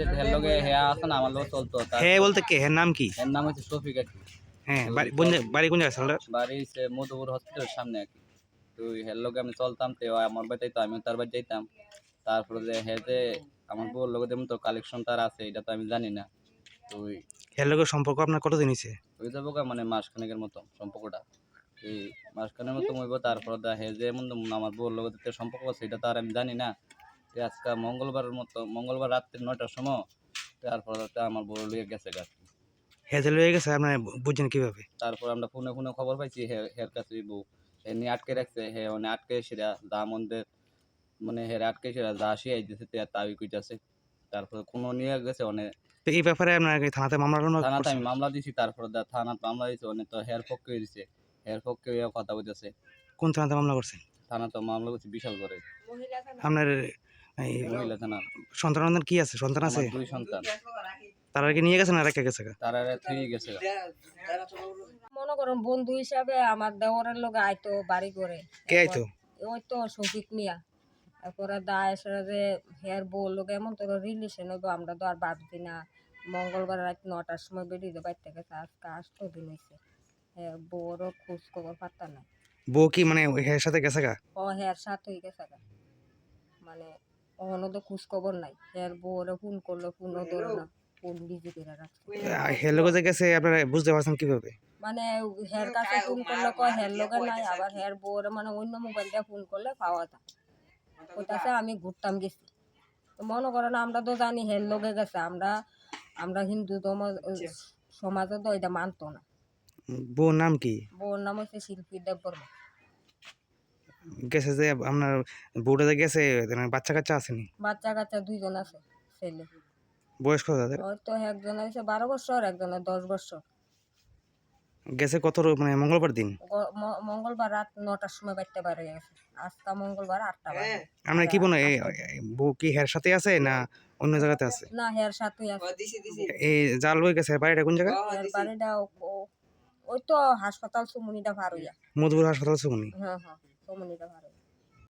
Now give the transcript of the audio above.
হচ্ছে হের লগে হে আছে না আমার লগে চলতো। তার হ্যাঁ বলতে কে? নাম কি? এর নাম হচ্ছে শফিক আর কি। বাড়ি কোন বাড়ি কোন জায়গায় সালটার বাড়ি হচ্ছে মধুপুর হসপিটালের সামনে আর কি। তো হের লগে আমি চলতাম তো আমার বাড়ি যাইতো আমিও তার বাড়ি যাইতাম। তারপরে যে হে যে আমার বউর লগে যেমন তো কালেকশন তার আছে এটা তো আমি জানি না। তো ওই এর সম্পর্ক আপনার কতদিন হয়েছে ওই যাব মানে মাসখানেকের মতো সম্পর্কটা। এই মাসখানের মতো তারপর দা হে যে এমন আমার বউর লগে সম্পর্ক আছে এটা তো আর আমি জানি না। তো আজকে মঙ্গলবারের মতো মঙ্গলবার রাত্রি নয়টার সময় তারপর তো আমার বড় লিয়ে গেছে গা হ্যাঁ যে লয়ে গেছে? আপনার বুঝছেন কীভাবে? তারপর আমরা ফোনে ফোনে খবর পাইছি হে হের কাছে বউ। হে নিয়ে আটকে রাখছে হে মানে আটকে সেরা যা মন্দের মানে হের আটকে সেরা যা আসি আইতেছে তে তাই কইতাছে। তারপর কোনো নিয়ে গেছে অনেক এই ব্যাপারে আপনার থানাতে মামলা থানাতে আমি মামলা দিছি তারপর দা থানাতে মামলা দিছে অনেক তো হের পক্ষে দিছে হের পক্ষে কথা বলতেছে। কোন থানাতে মামলা করছেন? থানাতে মামলা করছে বিশাল করে। আপনার এই সন্তান সন্তান কি আছে? সন্তান আছে? আমার দুই সন্তান। তারা কি নিয়ে গেছেন আর রেখে গেছে? তারা গেছে মনে করুন বন্ধু হিসাবে আমার দেওয়ারের লোক আইতো বাড়ি করে। কে আইতো? ওই তো শফিক মিয়া। তারপরে দা এসে যে হেয়ার বউ লোক এমন তোর রিলেশন হইব আমরা তো আর ভাবছি না। মঙ্গলবার রাত নটার সময় বেরিয়ে যাব বাইর থেকে। আজকে আসতো দিন হয়েছে হ্যাঁ বউরও খোঁজ খবর পাত্তা নাই। বউ কি মানে এর সাথে গেছে গা? ও হেয়ার সাথ হয়ে গেছে গা। মানে ওখানে তো খোঁজ খবর নাই। হেয়ার বউরে ফোন করলে ফোনও ধরে না। ফোন বিজি করে রাখছে। হের লোকে গেছে আপনারা বুঝতে পারছেন কীভাবে? মানে হেয়ার কাছে ফোন করলে কয় হেয়ার লগে নাই আবার হেয়ার বউরে মানে অন্য মোবাইল দিয়ে ফোন করলে পাওয়া যায়। ওটাতে আমি ঘুরতাম গেছি। তো মনে করেন আমরা তো জানি হেয়ার লগে গেছে। আমরা আমরা হিন্দু ধর্ম সমাজে তো এটা মানতো না। বউর নাম কি? বউর নাম হচ্ছে শিল্পী দেব দেববর্মা। গেছে যে আপনার বউটা যে গেছে মানে বাচ্চা কাচ্চা আসেনি? বাচ্চা কাচ্চা দুইজন আছে ছেলে। বয়স কত তাদের? ওর তো একজন হয়েছে বারো বছর একজনের দশ বছর। গেছে কত মানে মঙ্গলবার দিন? মঙ্গলবার রাত নটার সময় বাড়তে পারে গেছে। আজকা মঙ্গলবার আটটা বাজে। আপনার কি এই- এই বউ কি হের সাথে আছে না অন্য জায়গাতে আছে? না হেয়ার সাথেই আছে। এই জাল বই গেছে বাড়িটা কোন জায়গা? বাড়িটা ও- ও- ওই তো হাসপাতাল সুমনিটা ভার হইয়া মধুপুর হাসপাতাল সুমনি? হ্যাঁ হ্যাঁ। Comunidade Varanda.